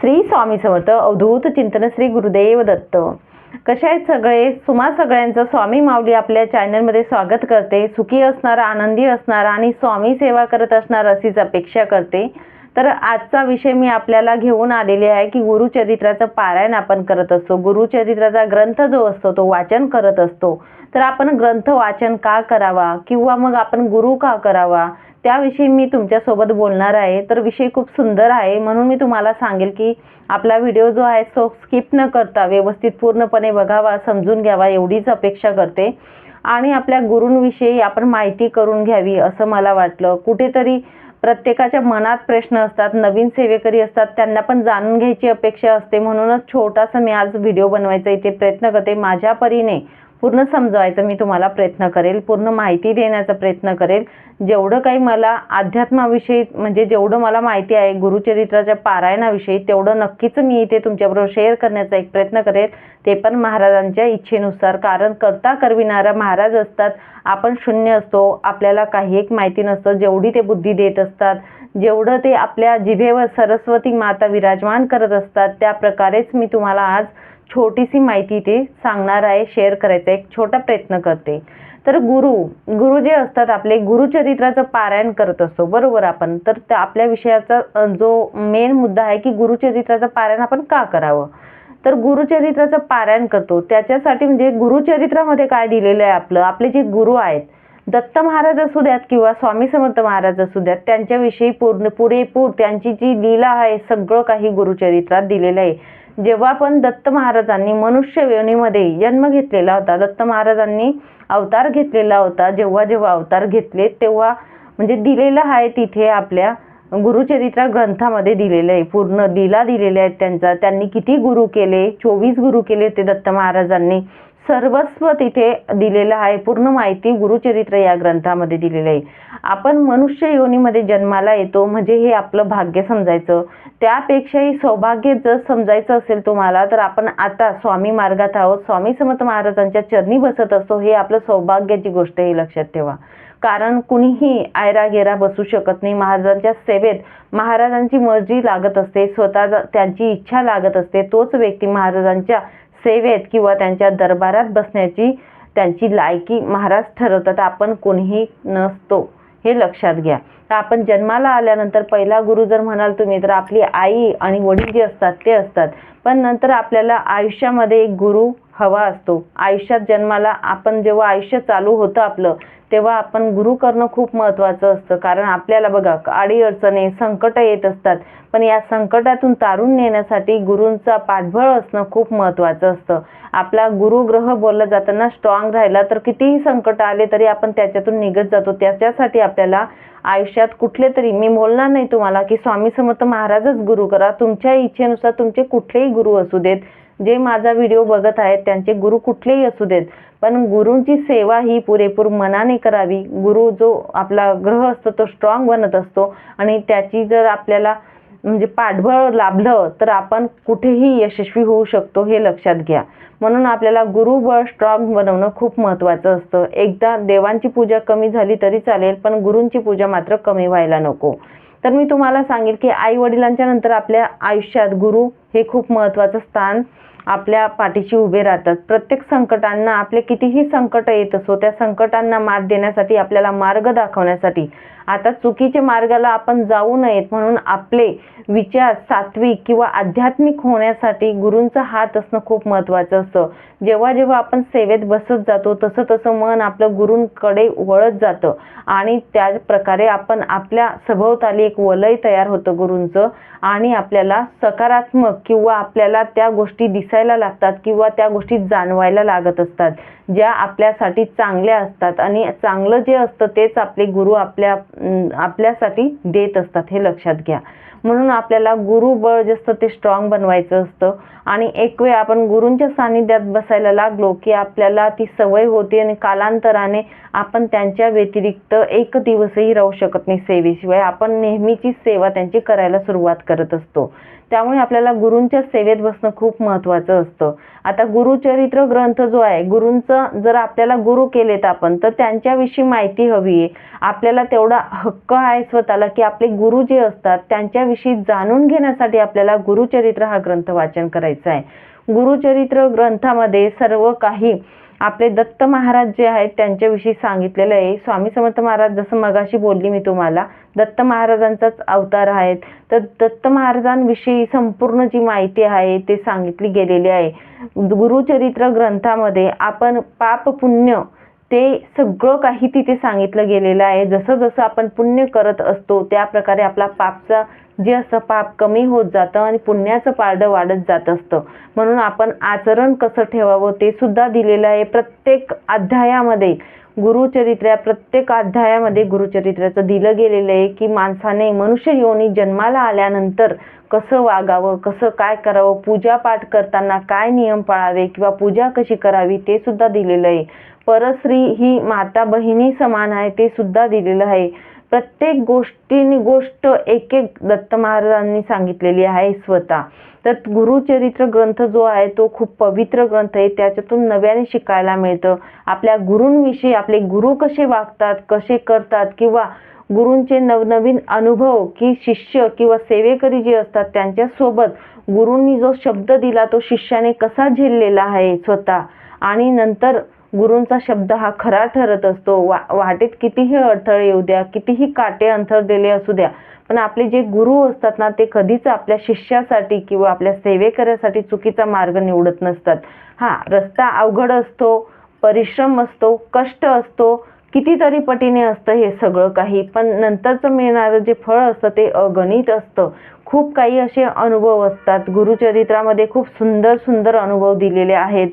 श्री स्वामी समर्थ अवधूत चिंतन श्री गुरुदेव दत्त. कसे आहेत सगळे? सुमा सगळ्यांचं स्वामी माऊली आपल्या चॅनलमध्ये स्वागत करते. सुखी असणारा आनंदी असणारा आणि स्वामी सेवा करत असणार अशीच अपेक्षा करते. तर आजचा विषय मी आपल्याला घेऊन आलेले आहे की गुरुचरित्राचं पारायण आपण करत असतो. गुरुचरित्राचा ग्रंथ जो असतो तो वाचन करत असतो. तर आपण ग्रंथ वाचन का करावा? किंवा मग आपण गुरु का करावा? त्याविषयी मी तुमच्यासोबत बोलणार आहे. तर विषय खूप सुंदर आहे. म्हणून मी तुम्हाला सांगेल की आपला व्हिडिओ जो आहे तो स्किप न करता व्यवस्थित पूर्णपणे बघावा समजून घ्यावा एवढीच अपेक्षा करते. आणि आपल्या गुरूंविषयी आपण माहिती करून घ्यावी असं मला वाटलं. कुठेतरी प्रत्येकाच्या मनात प्रश्न असतात नवीन सेवेकरी असतात त्यांना पण जाणून घ्यायची अपेक्षा असते. म्हणूनच छोटासा मी आज व्हिडिओ बनवायचा इथे प्रयत्न करते. माझ्या परीने पूर्ण समजवायचा मी तुम्हाला प्रयत्न करेल पूर्ण माहिती देण्याचा प्रयत्न करेल. जेवढं काही मला अध्यात्माविषयी म्हणजे जेवढं मला माहिती आहे गुरुचरित्राच्या पारायणाविषयी तेवढं नक्कीच मी इथे तुमच्याबरोबर शेअर करण्याचा एक प्रयत्न करेल. ते पण महाराजांच्या इच्छेनुसार कारण करता करविणारा महाराज असतात. आपण शून्य असतो आपल्याला काही एक माहिती नसतं जेवढी ते बुद्धी देत असतात जेवढं ते आपल्या जिभेवर सरस्वती माता विराजमान करत असतात त्या प्रकारेच मी तुम्हाला आज छोटीशी माहिती ते सांगणार आहे शेअर करायचा एक छोटा प्रयत्न करते. तर गुरु गुरु जे असतात आपले गुरुचरित्राचं पारायण करत असतो बरोबर आपण. तर त्या आपल्या विषयाचा जो मेन मुद्दा आहे की गुरुचरित्राचं पारायण आपण का करावं? तर गुरुचरित्राचं पारायण करतो. त्याच्यासाठी म्हणजे गुरुचरित्रामध्ये काय दिलेलं आहे आपलं आपले जे गुरु आहेत दत्त महाराज असू द्यात किंवा स्वामी समर्थ महाराज असू द्यात त्यांच्याविषयी पूर्ण पुरेपूर त्यांची जी लीला आहे सगळं काही गुरुचरित्रात दिलेलं आहे. जेव्हा पण दत्त महाराजांनी मनुष्य योनीमध्ये जन्म घेतलेला होता दत्त महाराजांनी अवतार घेतलेला होता जेव्हा जेव्हा अवतार घेतले तेव्हा म्हणजे दिलेलं आहे तिथे आपल्या गुरुचरित्रा ग्रंथामध्ये दिलेलं आहे. पूर्ण लीला दिलेल्या आहेत त्यांचा. त्यांनी किती गुरु केले? चोवीस गुरु केले होते दत्त महाराजांनी. सर्वस्व तिथे दिलेलं आहे. पूर्ण माहिती गुरुचरित्र या ग्रंथामध्ये दिलेलं आहे. आपण मनुष्य योनीमध्ये जन्माला येतो म्हणजे हे आपलं भाग्य समजायचं. त्यापेक्षाही सौभाग्य जर समजायचं असेल तुम्हाला तर आपण आता स्वामी मार्गात आहोत. स्वामी समर्थ महाराजांच्या चरणी बसत असतो हे आपलं सौभाग्याची गोष्ट आहे लक्षात ठेवा. कारण कुणीही आयरा गेरा बसू शकत नाही. महाराजांच्या सेवेत महाराजांची मर्जी लागत असते स्वतः त्यांची इच्छा लागत असते. तोच व्यक्ती महाराजांच्या सेवेत किंवा त्यांच्या दरबारात बसण्याची त्यांची लायकी महाराज ठरवतात. आपण कोणीही नसतो हे लक्षात घ्या. तर आपण जन्माला आल्यानंतर पहिला गुरु जर म्हणाल तुम्ही तर आपली आई आणि वडील जे असतात ते असतात. पण नंतर आपल्याला आयुष्यामध्ये एक गुरु हवा असतो. आयुष्यात जन्माला आपण जेव्हा आयुष्य चालू होतं आपलं तेव्हा आपण गुरु करणं खूप महत्त्वाचं असतं. कारण आपल्याला बघा आडी अडचणी संकट येत असतात. पण या संकटातून तारून नेण्यासाठी गुरूंचा पाठबळ असणं खूप महत्त्वाचं असतं. आपला गुरुग्रह बोललं जाताना स्ट्रॉंग राहिला तर कितीही संकट आले तरी आपण त्याच्यातून निघत जातो. त्याच्यासाठी आपल्याला आयुष्यात कुठले तरी मी बोलणार नाही तुम्हाला की स्वामी समर्थ महाराजच गुरु करा. तुमच्या इच्छेनुसार तुमचे कुठलेही गुरु असू देत जे माझा व्हिडिओ बघत आहेत त्यांचे गुरु कुठलेही असू देत पण गुरूंची सेवा ही पुरेपूर मनाने करावी. गुरु जो आपला ग्रह असतो तो स्ट्रॉंग बनत असतो आणि त्याची जर आपल्याला म्हणजे पाठबळ लाभलं तर आपण कुठेही यशस्वी होऊ शकतो हे लक्षात घ्या. म्हणून आपल्याला गुरुबळ स्ट्रॉंग बनवणं खूप महत्त्वाचं असतं. एकदा देवांची पूजा कमी झाली तरी चालेल पण गुरूंची पूजा मात्र कमी व्हायला नको. तर मी तुम्हाला सांगेल की आई वडिलांच्या नंतर आपल्या आयुष्यात गुरु हे खूप महत्त्वाचं स्थान आपल्या पाठीशी उभे राहतात. प्रत्येक संकटांना आपले कितीही संकट येत असो त्या संकटांना मात देण्यासाठी आपल्याला मार्ग दाखवण्यासाठी आता चुकीच्या मार्गाला आपण जाऊ नयेत म्हणून आपले विचार सात्विक किंवा आध्यात्मिक होण्यासाठी गुरूंचा हात असणं खूप महत्त्वाचं असतं. जेव्हा जेव्हा आपण सेवेत बसत जातो तसं तसं मन आपलं गुरूंकडे वळत जातं आणि त्या प्रकारे आपण आपल्या सभोवताली एक वलय तयार होतं गुरूंचं आणि आपल्याला सकारात्मक किंवा आपल्याला त्या गोष्टी दिसायला लागतात किंवा त्या गोष्टी जाणवायला लागत असतात ज्या आपल्यासाठी चांगल्या असतात. आणि चांगलं जे असतं तेच आपले गुरु आपल्या आपल्यासाठी देत असतात हे लक्षात घ्या. म्हणून आपल्याला गुरुबळ जे असतं ते स्ट्रॉंग बनवायचं असतं. आणि एक वेळ आपण गुरूंच्या सानिध्यात बसायला लागलो की आपल्याला ती सवय होते आणि कालांतराने आपण त्यांच्या व्यतिरिक्त एक दिवसही राहू शकत नाही सेवेशिवाय. आपण नेहमीची सेवा त्यांची करायला सुरुवात करत असतो. त्यामुळे आपल्याला गुरूंच्या सेवेत बसणं खूप महत्त्वाचं असतं. आता गुरुचरित्र ग्रंथ जो आहे गुरूंचं जर आपल्याला गुरु केलेत आपण तर त्यांच्याविषयी माहिती हवी आहे. आपल्याला तेवढा हक्क आहे स्वतःला की आपले गुरु जे असतात त्यांच्याविषयी जाणून घेण्यासाठी आपल्याला गुरुचरित्र हा ग्रंथ वाचन करायचा आहे. गुरुचरित्र ग्रंथामध्ये सर्व काही आपले दत्त महाराज जे आहेत त्यांच्याविषयी सांगितलेलं आहे. स्वामी समर्थ महाराज जसं मगाशी बोलली मी तुम्हाला दत्त महाराजांचाच अवतार आहेत. तर दत्त महाराजांविषयी संपूर्ण जी माहिती आहे ते सांगितली गेलेली आहे. गुरुचरित्र ग्रंथामध्ये आपण पाप पुण्य ते सगळं काही तिथे सांगितलं गेलेलं आहे. जसं जसं आपण पुण्य करत असतो त्या प्रकारे आपला पापचा जे असं पाप कमी होत जातं आणि पुण्याचं पारडं वाढत जात असतं. म्हणून आपण आचरण कसं ठेवावं ते सुद्धा दिलेलं आहे. प्रत्येक अध्यायामध्ये गुरुचरित्र प्रत्येक अध्यायामध्ये गुरुचरित्राचं दिलं गेलेलं आहे की माणसाने मनुष्य योनी जन्माला आल्यानंतर कसं वागावं कसं काय करावं पूजा पाठ करताना काय नियम पाळावे किंवा पूजा कशी करावी ते सुद्धा दिलेलं आहे. परस्त्री ही माता बहिणी समान आहे ते सुद्धा दिलेलं आहे. प्रत्येक गोष्टीनी गोष्ट एक एक दत्त महाराजांनी सांगितलेली आहे स्वतः. तर गुरुचरित्र ग्रंथ जो आहे तो खूप पवित्र ग्रंथ आहे. त्याच्यातून नव्याने शिकायला मिळतं. आपल्या गुरूंविषयी आपले गुरु कसे वागतात कसे करतात किंवा गुरूंचे नवनवीन अनुभव की शिष्य किंवा सेवेकरी जे असतात त्यांच्यासोबत गुरूंनी जो शब्द दिला तो शिष्याने कसा झेललेला आहे स्वतः? आणि नंतर गुरूंचा शब्द हा खरा ठरत असतो. वा वाटेत कितीही अडथळे येऊ द्या कितीही काटे अंथरलेले असू द्या पण आपले जे गुरु असतात ना ते कधीच आपल्या शिष्यासाठी किंवा आपल्या सेवेकऱ्यासाठी चुकीचा मार्ग निवडत नसतात. हा रस्ता अवघड असतो परिश्रम असतो कष्ट असतो कितीतरी पटीने असतं हे सगळं काही पण नंतरचं मिळणारं जे फळ असतं ते अगणित असतं. खूप काही असे अनुभव असतात. गुरुचरित्रामध्ये खूप सुंदर सुंदर अनुभव दिलेले आहेत.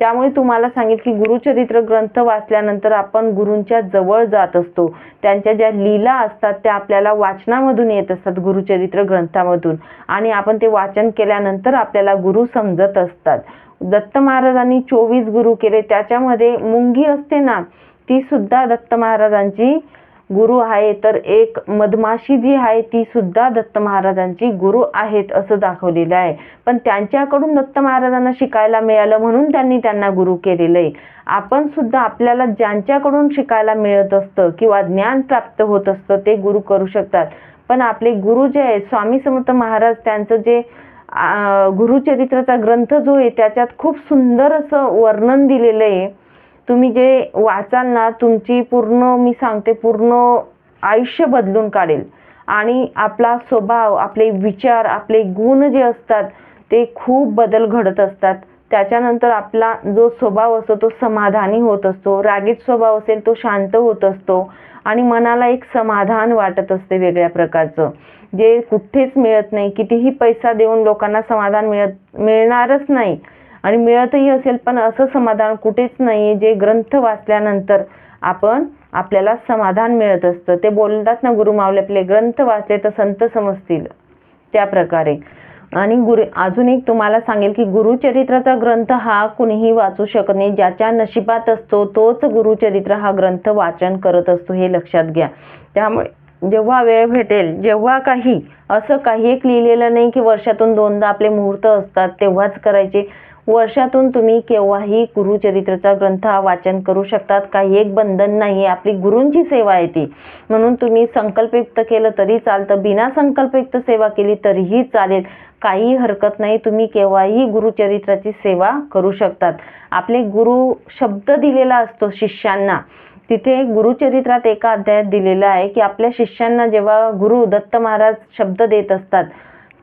त्यामुळे तुम्हाला सांगेल की गुरुचरित्र ग्रंथ वाचल्यानंतर आपण गुरूंच्या जवळ जात असतो. त्यांच्या ज्या लीला असतात त्या आपल्याला वाचनामधून येत असतात गुरुचरित्र ग्रंथामधून. आणि आपण ते वाचन केल्यानंतर आपल्याला गुरु समजत असतात. दत्त महाराजांनी चोवीस गुरु केले त्याच्यामध्ये मुंगी असते ना ती सुद्धा दत्त महाराजांची गुरु आहे तर एक मधमाशी जी आहे ती सुद्धा दत्त महाराजांची गुरु आहेत असं दाखवलेलं आहे. पण त्यांच्याकडून दत्त महाराजांना शिकायला मिळालं म्हणून त्यांनी त्यांना गुरु केलेलं आहे. आपण सुद्धा आपल्याला ज्यांच्याकडून शिकायला मिळत असतं किंवा ज्ञान प्राप्त होत असतं ते गुरु करू शकतात. पण आपले गुरु जे आहेत स्वामी समर्थ महाराज त्यांचं जे गुरुचरित्राचा ग्रंथ जो आहे त्याच्यात खूप सुंदर असं वर्णन दिलेलं आहे. तुम्ही जे वाचाल ना तुमची पूर्ण मी सांगते पूर्ण आयुष्य बदलून काढेल. आणि आपला स्वभाव आपले विचार आपले गुण जे असतात ते खूप बदल घडत असतात. त्याच्यानंतर आपला जो स्वभाव असतो तो समाधानी होत असतो. रागीत स्वभाव असेल तो शांत होत असतो. आणि मनाला एक समाधान वाटत असते वेगळ्या प्रकारचं. जे कुठेच मिळत नाही कितीही पैसा देऊन लोकांना समाधान मिळत मिळणारच नाही. आणि मिळतही असेल पण असं समाधान कुठेच नाही आहे जे ग्रंथ वाचल्यानंतर आपण आपल्याला समाधान मिळत असतं. ते बोलतात ना गुरुमावले आपले ग्रंथ वाचले तर संत समजतील. त्या प्रकारे. आणि गुरु अजून एक तुम्हाला सांगेल की गुरुचरित्राचा ग्रंथ हा कुणीही वाचू शकत नाही. ज्याच्या नशिबात असतो तोच गुरुचरित्र हा ग्रंथ वाचन करत असतो हे लक्षात घ्या. त्यामुळे जेव्हा वेळ भेटेल जेव्हा काही असं काही एक लिहिलेलं नाही की वर्षातून दोनदा आपले मुहूर्त असतात तेव्हाच करायचे. वर्षातून तुम्ही केव्हाही गुरुचरित्राचा ग्रंथ हा वाचन करू शकतात. काही एक बंधन नाही आपली गुरूंची सेवा आहे ती. म्हणून तुम्ही संकल्पयुक्त केलं तरी चालतं. बिना संकल्पयुक्त सेवा केली तरीही चालेल. काही हरकत नाही. तुम्ही केव्हाही गुरुचरित्राची सेवा करू शकतात. आपले गुरु शब्द दिलेला असतो शिष्यांना. तिथे गुरुचरित्रात एका अध्यायात दिलेलं आहे की आपल्या शिष्यांना जेव्हा गुरु दत्त महाराज शब्द देत असतात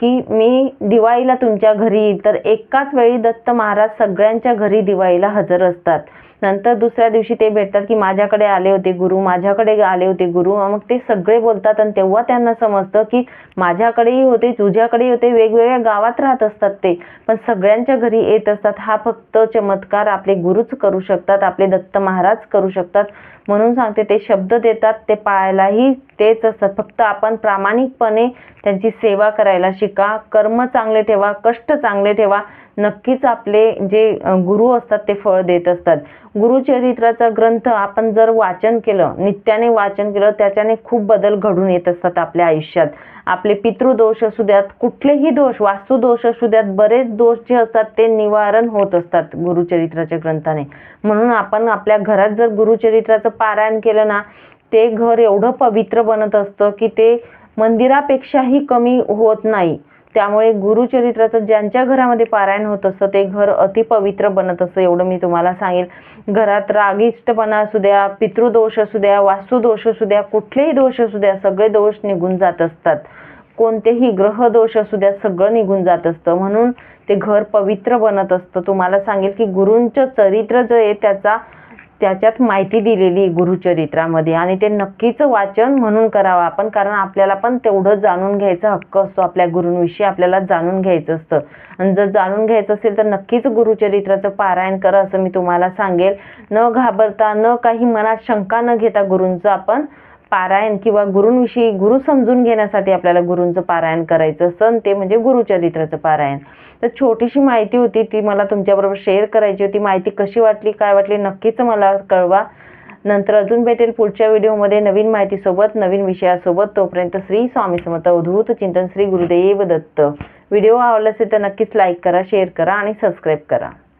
की मी दिवाळीला तुमच्या घरी येईल तर एकाच वेळी दत्त महाराज सगळ्यांच्या घरी दिवाळीला हजर असतात. नंतर दुसऱ्या दिवशी ते भेटतात की माझ्याकडे आले होते गुरु माझ्याकडे आले होते गुरु. मग ते सगळे बोलतात आणि तेव्हा त्यांना समजतं की माझ्याकडेही होते तुझ्याकडेही होते. वेगवेगळ्या गावात राहत असतात ते. पण सगळ्यांच्या घरी येत असतात. हा फक्त चमत्कार आपले गुरुच करू शकतात आपले दत्त महाराज करू शकतात. म्हणून सांगते ते शब्द देतात ते पाळायलाही तेच असतात. फक्त आपण प्रामाणिकपणे त्यांची सेवा करायला शिका. कर्म चांगले ठेवा कष्ट चांगले ठेवा. नक्कीच आपले जे गुरु असतात ते फळ देत असतात. गुरुचरित्राचा ग्रंथ आपण जर वाचन केलं नित्याने वाचन केलं त्याच्याने खूप बदल घडून येत असतात आपल्या आयुष्यात. आपले पितृदोष असू द्यात कुठलेही दोष वास्तुदोष असू द्यात बरेच दोष जे असतात ते निवारण होत असतात गुरुचरित्राच्या ग्रंथाने. म्हणून आपण आपल्या घरात जर गुरुचरित्राचं पारायण केलं ना ते घर एवढं पवित्र बनत असतं की ते मंदिरापेक्षाही कमी होत नाही. त्यामुळे गुरुचरित्राचं ज्यांच्या घरामध्ये पारायण होत असतं ते घर अतिपवित्र बनत असतं एवढं मी तुम्हाला सांगेल. घरात रागिष्टपणा असू द्या पितृदोष असू द्या वास्तुदोष असू द्या कुठलेही दोष असू द्या सगळे दोष निघून जात असतात. कोणतेही ग्रह दोष असू द्या सगळं निघून जात असतं. म्हणून ते घर पवित्र बनत असतं. तुम्हाला सांगेल की गुरूंचं चरित्र जे आहे त्याचा त्याच्यात माहिती दिलेली गुरुचरित्रामध्ये. आणि ते नक्कीच वाचन म्हणून करावं आपण कारण आपल्याला पण तेवढं जाणून घ्यायचा हक्क असतो आपल्या गुरूंविषयी आपल्याला जाणून घ्यायचं असतं. आणि जर जाणून घ्यायचं असेल तर नक्कीच गुरुचरित्राचं पारायण करा असं मी तुम्हाला सांगेल. न घाबरता न काही मनात शंका न घेता गुरूंचं आपण पारायण किंवा गुरूंविषयी गुरु समजून घेण्यासाठी आपल्याला गुरूंचं पारायण करायचं असतं ते म्हणजे गुरुचरित्राचं पारायण. तर छोटीशी माहिती होती ती मला तुमच्याबरोबर शेअर करायची होती. माहिती कशी वाटली काय वाटली नक्कीच मला कळवा. नंतर अजून भेटेल पुढच्या व्हिडिओमध्ये नवीन माहितीसोबत नवीन विषयासोबत. तोपर्यंत श्री स्वामी समर्थ अवधूत चिंतन श्री गुरुदेव दत्त. व्हिडिओ आवडला असेल तर नक्कीच लाईक करा शेअर करा आणि सबस्क्राईब करा.